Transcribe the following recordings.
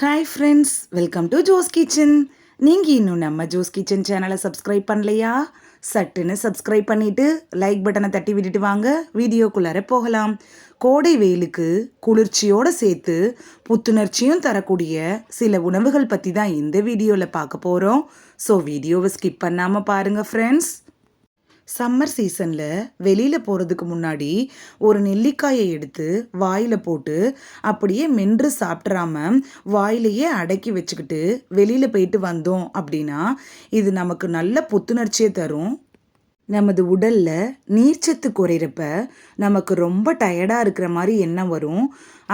Hi friends welcome to Jo's kitchen நீங்கள் இன்னும் நம்ம ஜோஸ் கிச்சன் சேனலை சப்ஸ்கிரைப் பண்ணலையா? சட்டுன்னு சப்ஸ்கிரைப் பண்ணிவிட்டு லைக் பட்டனை தட்டி விட்டுட்டு வாங்க. வீடியோக்குள்ளார போகலாம். கோடை வெயிலுக்கு குளிர்ச்சியோடு சேர்த்து புத்துணர்ச்சியும் தரக்கூடிய சில உணவுகள் பற்றி தான் இந்த வீடியோவில் பார்க்க போகிறோம் ஸோ வீடியோவை ஸ்கிப் பண்ணாமல் பாருங்கள் ஃப்ரெண்ட்ஸ் சம்மர் சீசனில் வெளியில் போகிறதுக்கு முன்னாடி ஒரு நெல்லிக்காயை எடுத்து வாயில் போட்டு அப்படியே மென்று சாப்பிட்றாம வாயிலையே அடக்கி வச்சுக்கிட்டு வெளியில் போயிட்டு வந்தோம் அப்படின்னா இது நமக்கு நல்ல புத்துணர்ச்சியை தரும். நமது உடலில் நீர்ச்சத்து குறையிறப்ப நமக்கு ரொம்ப டயர்டாக இருக்கிற மாதிரி எண்ணம் வரும்.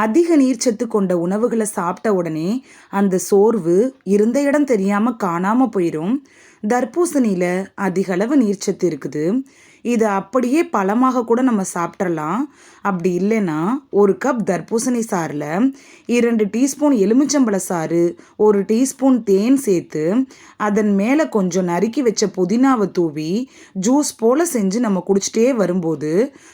அதிக நீர்ச்சத்து கொண்ட உணவுகளை சாப்பிட்ட உடனே அந்த சோர்வு இருந்த இடம் தெரியாமல் காணாமல் போயிடும் தர்பூசணியில் அதிக அளவு நீர்ச்சத்து இருக்குது. இதை அப்படியே பழமாக கூட நம்ம சாப்பிட்றலாம் அப்படி இல்லைன்னா ஒரு கப் தர்பூசணி சாறில் இரண்டு டீஸ்பூன் எலுமிச்சம்பழ சாறு ஒரு டீஸ்பூன் தேன் சேர்த்து அதன் மேலே கொஞ்சம் நறுக்கி வச்ச புதினாவை தூவி ஜூஸ் போல் செஞ்சு நம்ம குடிச்சிட்டே வரும்போது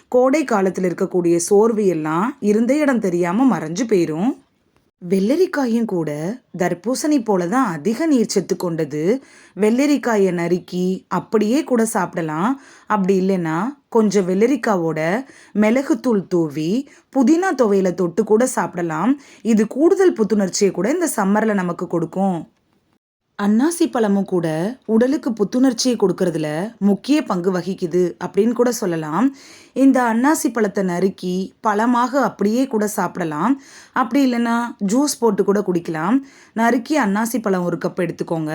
கோடை காலத்தில் இருக்கக்கூடிய சோர்வு எல்லாம் இருந்த இடம் தெரியாமல் மறைஞ்சு போயிடும் வெள்ளரிக்காயும் கூட தர்பூசணி போல தான் அதிக நீர்ச்சத்து கொண்டது. வெள்ளரிக்காயை நறுக்கி அப்படியே கூட சாப்பிடலாம். அப்படி இல்லைன்னா கொஞ்சம் வெள்ளரிக்காவோட மிளகுத்தூள் தூவி புதினா துவையில தொட்டு கூட சாப்பிடலாம். இது கூடுதல் புத்துணர்ச்சியை கூட இந்த சம்மரில் நமக்கு கொடுக்கும். அன்னாசி பழமும் கூட உடலுக்கு புத்துணர்ச்சியை கொடுக்கறதுல முக்கிய பங்கு வகிக்குது அப்படின்னு கூட சொல்லலாம். இந்த அன்னாசி பழத்தை நறுக்கி பழமாக அப்படியே கூட சாப்பிடலாம். அப்படி இல்லைன்னா ஜூஸ் போட்டு கூட குடிக்கலாம். நறுக்கி அன்னாசி பழம் ஒரு கப் எடுத்துக்கோங்க.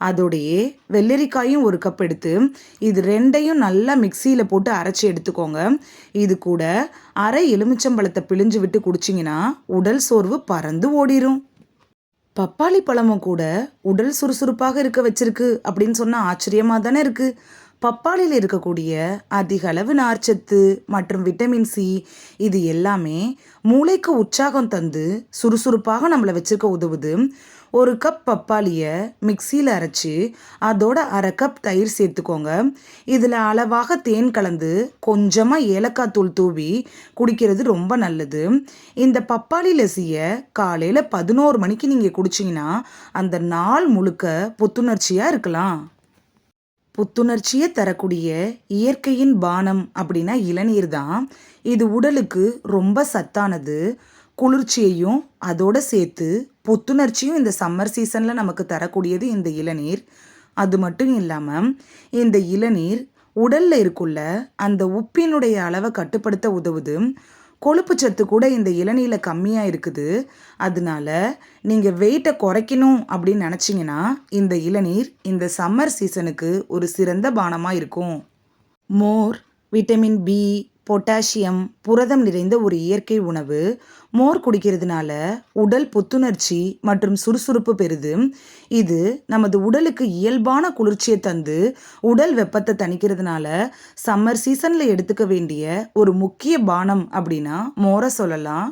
அதோடையே வெள்ளரிக்காயும் ஒரு கப் எடுத்து இது ரெண்டையும் நல்லா மிக்சியில் போட்டு அரைச்சி எடுத்துக்கோங்க. இது கூட அரை எலுமிச்சம்பழத்தை பிழிஞ்சு விட்டு குடிச்சிங்கன்னா உடல் சோர்வு பறந்து ஓடிரும். பப்பாளி பழமும் கூட உடல் சுறுசுறுப்பாக இருக்க வச்சிருக்கு அப்படின்னு சொன்னால் ஆச்சரியமாக தானே இருக்குது பப்பாளியில் இருக்கக்கூடிய அதிக அளவு நார்ச்சத்து மற்றும் விட்டமின் சி இது எல்லாமே மூளைக்கு உற்சாகம் தந்து சுறுசுறுப்பாக நம்மளை வச்சுக்க உதவுது. ஒரு கப் பப்பாளியை மிக்சியில் அரைச்சி அதோட அரை கப் தயிர் சேர்த்துக்கோங்க. இதில் அளவாக தேன் கலந்து கொஞ்சமாக ஏலக்காய் தூள் தூவி குடிக்கிறது ரொம்ப நல்லது. இந்த பப்பாளி லசியை காலையில் பதினோரு மணிக்கு நீங்கள் குடிச்சிங்கன்னா அந்த நாள் முழுக்க புத்துணர்ச்சியாக இருக்கலாம். புத்துணர்ச்சியை தரக்கூடிய இயற்கையின் பானம் அப்படின்னா இளநீர் தான். இது உடலுக்கு ரொம்ப சத்தானது. குளிர்ச்சியையும் அதோடு சேர்த்து புத்துணர்ச்சியும் இந்த சம்மர் சீசனில் நமக்கு தரக்கூடியது இந்த இளநீர். அது மட்டும் இல்லாமல் இந்த இளநீர் உடலில் இருக்குள்ள அந்த உப்பினுடைய அளவை கட்டுப்படுத்த உதவுது. கொழுப்பு சத்து கூட இந்த இளநீரில் கம்மியாக இருக்குது. அதனால நீங்கள் வெயிட்டை குறைக்கணும் அப்படின்னு நினச்சிங்கன்னா இந்த இளநீர் இந்த சம்மர் சீசனுக்கு ஒரு சிறந்த பானமாக இருக்கும். மோர் விட்டமின் பி பொட்டாசியம் புரதம் நிறைந்த ஒரு இயற்கை உணவு. மோர் குடிக்கிறதுனால உடல் புத்துணர்ச்சி மற்றும் சுறுசுறுப்பு பெறுது. இது நமது உடலுக்கு இயல்பான குளிர்ச்சியை தந்து உடல் வெப்பத்தை தணிக்கிறதுனால சம்மர் சீசனில் எடுத்துக்க வேண்டிய ஒரு முக்கிய பானம் அப்படின்னா மோரை சொல்லலாம்.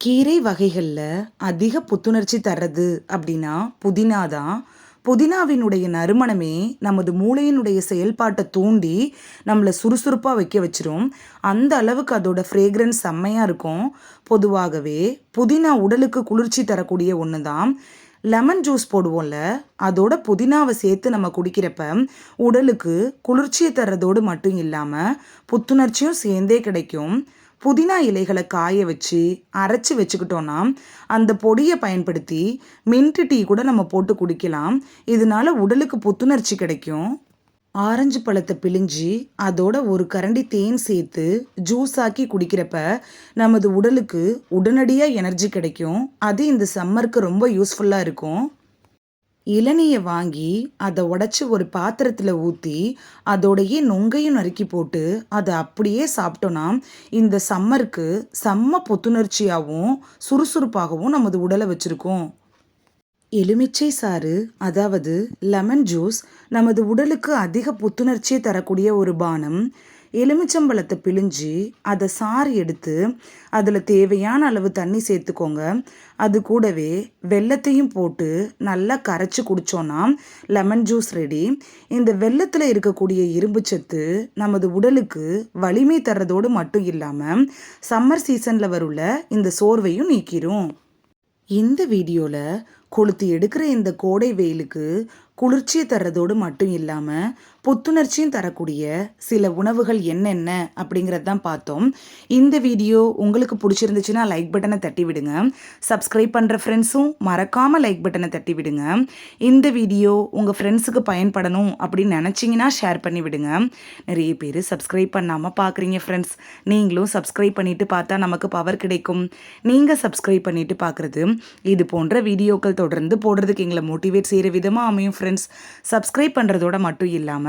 கீரை வகைகளில் அதிக புத்துணர்ச்சி தர்றது அப்படின்னா புதினா தான் புதினாவினுடைய நறுமணமே நமது மூளையினுடைய செயல்பாட்டை தூண்டி நம்மளை சுறுசுறுப்பாக வைக்க வச்சிரும். அந்த அளவுக்கு அதோட ஃப்ரேக்ரன்ஸ் செம்மையாக இருக்கும். பொதுவாகவே புதினா உடலுக்கு குளிர்ச்சி தரக்கூடிய ஒன்று தான் லெமன் ஜூஸ் போடுவோம்ல அதோட புதினாவை சேர்த்து நம்ம குடிக்கிறப்ப உடலுக்கு குளிர்ச்சியை தர்றதோடு மட்டும் இல்லாமல் புத்துணர்ச்சியும் சேர்ந்தே கிடைக்கும். புதினா இலைகளை காய வச்சு அரைச்சி வச்சுக்கிட்டோன்னா அந்த பொடியை பயன்படுத்தி மின்ட் டீ கூட நம்ம போட்டு குடிக்கலாம். இதனால உடலுக்கு புத்துணர்ச்சி கிடைக்கும். ஆரஞ்சு பழத்தை பிழிஞ்சு அதோட ஒரு கரண்டி தேன் சேர்த்து ஜூஸ் ஆக்கி குடிக்கிறப்ப நமது உடலுக்கு உடனடியாக எனர்ஜி கிடைக்கும். அது இந்த சம்மருக்கு ரொம்ப யூஸ்ஃபுல்லாக இருக்கும். இளநியை வாங்கி அதை உடச்சி ஒரு பாத்திரத்தில் ஊற்றி அதோடையே நொங்கையும் நறுக்கி போட்டு அதை அப்படியே சாப்பிட்டோன்னா இந்த சம்மருக்கு செம்ம புத்துணர்ச்சியாகவும் சுறுசுறுப்பாகவும் நமது உடலை வச்சுருக்கோம். எலுமிச்சை சாறு அதாவது லெமன் ஜூஸ் நமது உடலுக்கு அதிக புத்துணர்ச்சியை தரக்கூடிய ஒரு பானம். எலுமிச்சம்பழத்தை பிழிஞ்சு அதை சாறு எடுத்து அதில் தேவையான அளவு தண்ணி சேர்த்துக்கோங்க. அது கூடவே வெள்ளத்தையும் போட்டு நல்லா கரைச்சி குடித்தோன்னா லெமன் ஜூஸ் ரெடி இந்த வெள்ளத்தில் இருக்கக்கூடிய இரும்பு சத்து நமது உடலுக்கு வலிமை தர்றதோடு மட்டும் இல்லாமல் சம்மர் சீசனில் வருள்ள இந்த சோர்வையும் நீக்கிரும். இந்த வீடியோவில் கொளுத்தி எடுக்கிற இந்த கோடை வெயிலுக்கு குளிர்ச்சியை தர்றதோடு மட்டும் இல்லாமல் புத்துணர்ச்சியும் தரக்கூடிய சில உணவுகள் என்னென்ன அப்படிங்கிறது தான் பார்த்தோம். இந்த வீடியோ உங்களுக்கு பிடிச்சிருந்துச்சுன்னா லைக் பட்டனை தட்டி விடுங்க. சப்ஸ்கிரைப் பண்ணுற ஃப்ரெண்ட்ஸும் மறக்காமல் லைக் பட்டனை தட்டி விடுங்க. இந்த வீடியோ உங்கள் ஃப்ரெண்ட்ஸுக்கு பயன்படணும் அப்படின்னு நினச்சிங்கன்னா ஷேர் பண்ணி விடுங்க. நிறைய பேர் சப்ஸ்கிரைப் பண்ணாமல் பார்க்குறீங்க ஃப்ரெண்ட்ஸ் நீங்களும் சப்ஸ்கிரைப் பண்ணிவிட்டு பார்த்தா நமக்கு பவர் கிடைக்கும். நீங்கள் சப்ஸ்கிரைப் பண்ணிவிட்டு பார்க்குறது இது போன்ற வீடியோக்கள் தொடர்ந்து போடுறதுக்கு எங்களை மோட்டிவேட் செய்கிற விதமாக அமையும் ஃப்ரெண்ட்ஸ் சப்ஸ்கிரைப் பண்ணுறதோட மட்டும் இல்லாமல்